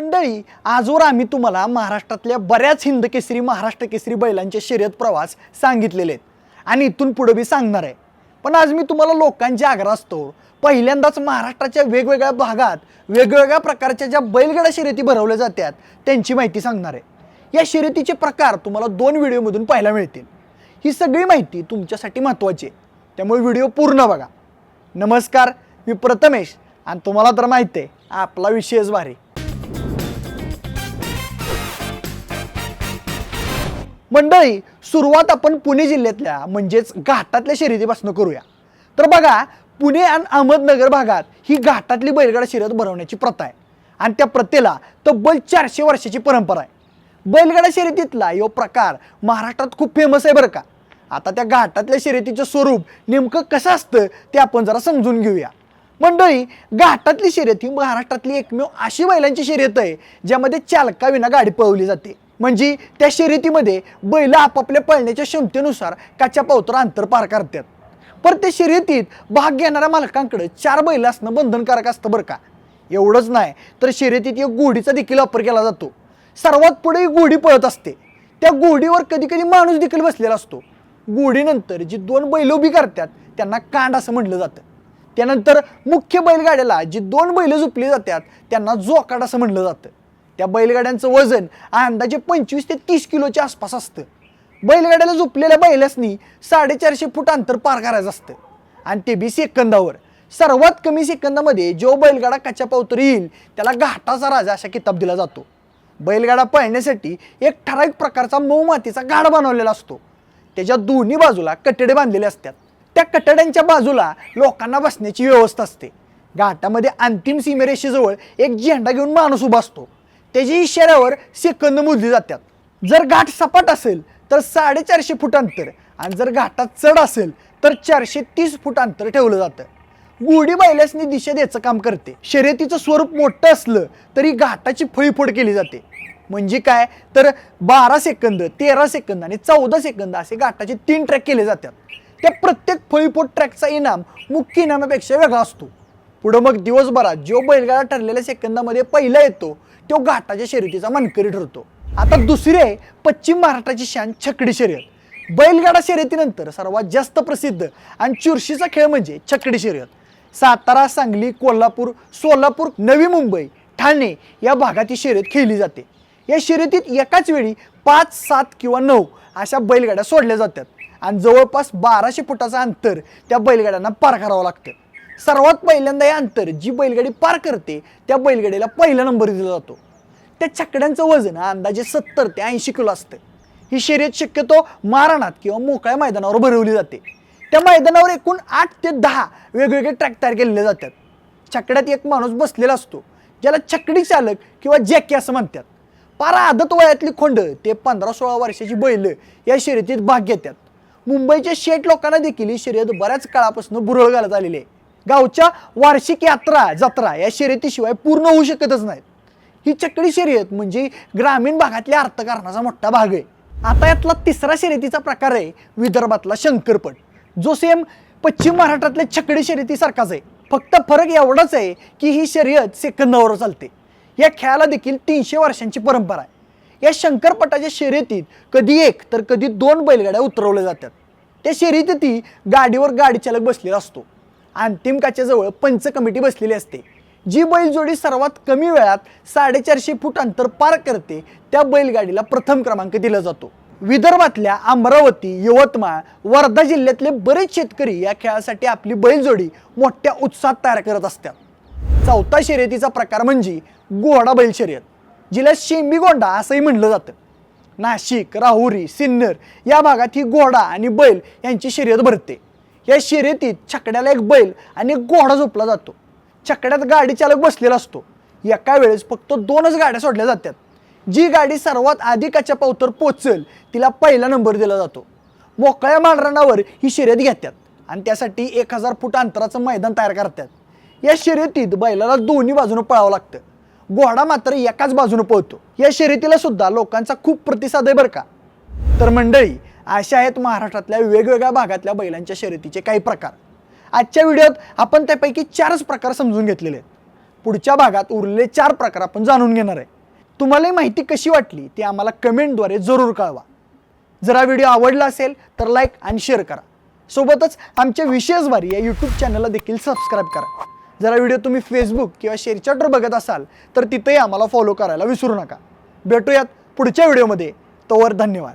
मंडळी आजवर आम्ही तुम्हाला महाराष्ट्रातल्या बऱ्याच हिंद केसरी महाराष्ट्र केसरी बैलांचे शर्यत प्रवास सांगितलेले आहेत. आणि इथून पुढे बी सांगणार आहे. पण आज मी तुम्हाला लोकांची आग्रह असतो पहिल्यांदाच महाराष्ट्राच्या वेगवेगळ्या भागात वेगवेगळ्या प्रकारच्या ज्या बैलगाड्या शर्यती भरवल्या जातात त्यांची माहिती सांगणार आहे. या शर्यतीचे प्रकार तुम्हाला दोन व्हिडिओमधून पाहायला मिळतील. ही सगळी माहिती तुमच्यासाठी महत्त्वाची आहे. त्यामुळे व्हिडिओ पूर्ण बघा. नमस्कार मी प्रथमेश आणि तुम्हाला तर माहिती आहे आपला विषयच भारी. मंडळी सुरुवात आपण पुणे जिल्ह्यातल्या म्हणजेच घाटातल्या शर्यतीपासून करूया. तर बघा पुणे आणि अहमदनगर भागात ही घाटातली बैलगाडा शर्यत भरवण्याची प्रथा आहे. आणि त्या प्रथेला तब्बल चारशे वर्षाची परंपरा आहे. बैलगाडा शर्यतीतला यो प्रकार महाराष्ट्रात खूप फेमस आहे बरं का. आता त्या घाटातल्या शर्यतीचं स्वरूप नेमकं कसं असतं ते आपण जरा समजून घेऊया. मंडळी घाटातली शर्यत ही महाराष्ट्रातली एकमेव अशी बैलांची शर्यत आहे ज्यामध्ये चालकाविना गाडी पळवली जाते. म्हणजे त्या शर्यतीमध्ये बैल आपापल्या पळण्याच्या क्षमतेनुसार काच्या पावतर अंतर पार करतात. पर त्या शर्यतीत भाग घेणाऱ्या मालकांकडे चार बैल असणं बंधनकारक असतं बरं का. एवढंच नाही तर शर्यतीत एक गोडीचा देखील वापर केला जातो. सर्वात पुढे ही गोडी पळत असते. त्या गोडीवर कधी कधी माणूस देखील बसलेला असतो. गोडीनंतर जी दोन बैल उभी करतात त्यांना कांड असं म्हटलं जातं. त्यानंतर मुख्य बैलगाड्याला जी दोन बैल झुपली जातात त्यांना जोकाड असं म्हटलं जातं. त्या बैलगाड्यांचं वजन अंदाजे पंचवीस ते तीस किलोच्या आसपास असतं. बैलगाड्याला झोपलेल्या बैलासनी साडेचारशे फूट अंतर पार करायचं असतं. आणि ते बी सेकंदावर. सर्वात कमी सेकंदामध्ये जो बैलगाडा कच्च्या पावतर येईल त्याला घाटाचा राजा असा किताब दिला जातो. बैलगाडा पळण्यासाठी एक ठराविक प्रकारचा मऊ मातीचा गाड बनवलेला असतो. त्याच्या दोन्ही बाजूला कटडे बांधलेले असतात. त्या कटड्यांच्या बाजूला लोकांना बसण्याची व्यवस्था असते. घाटामध्ये अंतिम सीमेरेषेजवळ एक झेंडा घेऊन माणूस उभा असतो. त्याच्या इशाऱ्यावर सेकंद मोजली जातात. जर घाट सपाट असेल तर साडेचारशे फूट अंतर. आणि जर घाटात चढ असेल तर चारशे तीस फूट अंतर ठेवलं जातं. गोडी बैलासनी दिशा द्यायचं काम करते. शर्यतीचं स्वरूप मोठं असलं तरी घाटाची फळीफोड केली जाते. म्हणजे काय? तर बारा सेकंद तेरा सेकंद आणि चौदा सेकंद असे घाटाचे तीन ट्रॅक केले जातात. त्या प्रत्येक फळीफोड ट्रॅकचा इनाम मुख्य इनामापेक्षा वेगळा असतो. पुढं मग दिवसभरात जो बैलगाडा ठरलेल्या सेकंदामध्ये पहिला येतो तो घाटाच्या शर्यतीचा मानकरी ठरतो. आता दुसरी आहे पश्चिम महाराष्ट्राची शान छकडी शर्यत. बैलगाडा शर्यतीनंतर सर्वात जास्त प्रसिद्ध आणि चुरशीचा खेळ म्हणजे छकडी शर्यत. सातारा सांगली कोल्हापूर सोलापूर नवी मुंबई ठाणे या भागात ही शर्यत खेळली जाते. या शर्यतीत एकाच वेळी पाच सात किंवा नऊ अशा बैलगाड्या सोडल्या जातात. आणि जवळपास बाराशे फुटाचं अंतर त्या बैलगाड्यांना पार करावं लागतं. सर्वात पहिल्यांदा हे अंतर जी बैलगाडी पार करते त्या बैलगाडीला पहिला नंबर दिला जातो. त्या छकड्यांचं वजन अंदाजे सत्तर ते ऐंशी किलो असतं. ही शर्यत शक्यतो मारणात किंवा मोकळ्या मैदानावर भरवली जाते. त्या मैदानावर एकूण आठ ते दहा वेगवेगळे ट्रॅक तयार केलेले जातात. छकड्यात एक माणूस बसलेला असतो ज्याला छकडी चालक किंवा जॅकी असं म्हणतात. पार आदत वयातली खोंड ते पंधरा सोळा वर्षाची बैल या शर्यतीत भाग घेतात. मुंबईच्या शेठ लोकांना देखील ही शर्यत बऱ्याच काळापासून बुरळ घालत आलेली आहे. गावच्या वार्षिक यात्रा जत्रा या शर्यतीशिवाय पूर्ण होऊ शकतच नाहीत. ही चकडी शर्यत म्हणजे ग्रामीण भागातल्या अर्थकारणाचा मोठा भाग आहे. आता यातला तिसरा शर्यतीचा प्रकार आहे विदर्भातला शंकरपट. जो सेम पश्चिम महाराष्ट्रातल्या छकडी शर्यतीसारखाच आहे. फक्त फरक एवढाच आहे की ही शर्यत सेकंदावर चालते. या खेळाला देखील तीनशे वर्षांची परंपरा आहे. या शंकरपटाच्या शर्यतीत कधी एक तर कधी दोन बैलगाड्या उतरवल्या जातात. त्या शर्यतीत गाडीवर गाडी चालक बसलेला असतो. अंतिम काच्याजवळ पंच कमिटी बसलेली असते. जी बैलजोडी सर्वात कमी वेळात साडेचारशे फूट अंतर पार करते त्या बैलगाडीला प्रथम क्रमांक दिला जातो. विदर्भातल्या अमरावती यवतमाळ वर्धा जिल्ह्यातले बरेच शेतकरी या खेळासाठी आपली बैलजोडी मोठ्या उत्साहात तयार करत असतात. चौथा शर्यतीचा प्रकार म्हणजे घोडा बैल शर्यत जिला शेंबीगोंडा असंही म्हणलं जातं. नाशिक राहुरी सिन्नर या भागात ही घोडा आणि बैल यांची शर्यत भरते. या शर्यतीत छकड्याला एक बैल आणि एक घोडा झोपला जातो. छकड्यात गाडी चालक बसलेला असतो. एका वेळेस फक्त दोनच गाड्या सोडल्या जातात. जी गाडी सर्वात आधी काच्या पावतर पोचल तिला पहिला नंबर दिला जातो. मोकळ्या मांडरणावर ही शर्यत घेतात आणि त्यासाठी एक हजार फूट अंतराचं मैदान तयार करतात. या शर्यतीत बैलाला दोन्ही बाजूनं पळावं लागतं. घोडा मात्र एकाच बाजूनं पळतो. या शर्यतीला सुद्धा लोकांचा खूप प्रतिसाद आहे बरं का. तर मंडळी अशा आहेत महाराष्ट्रातल्या वेगवेगळ्या भागातल्या बैलांच्या शर्यतीचे काही प्रकार. आजच्या व्हिडिओत आपण त्यापैकी चारच प्रकार समजून घेतलेले आहेत. पुढच्या भागात उरलेले चार प्रकार आपण जाणून घेणार आहे. तुम्हाला ही माहिती कशी वाटली ती आम्हाला कमेंटद्वारे जरूर कळवा. जर हा व्हिडिओ आवडला असेल तर लाईक आणि शेअर करा. सोबतच आमच्या विशेषवारी या यूट्यूब चॅनलला देखील सबस्क्राईब करा. जर हा व्हिडिओ तुम्ही फेसबुक किंवा शेअरचॅटवर बघत असाल तर तिथेही आम्हाला फॉलो करायला विसरू नका. भेटूयात पुढच्या व्हिडिओमध्ये. तोवर धन्यवाद.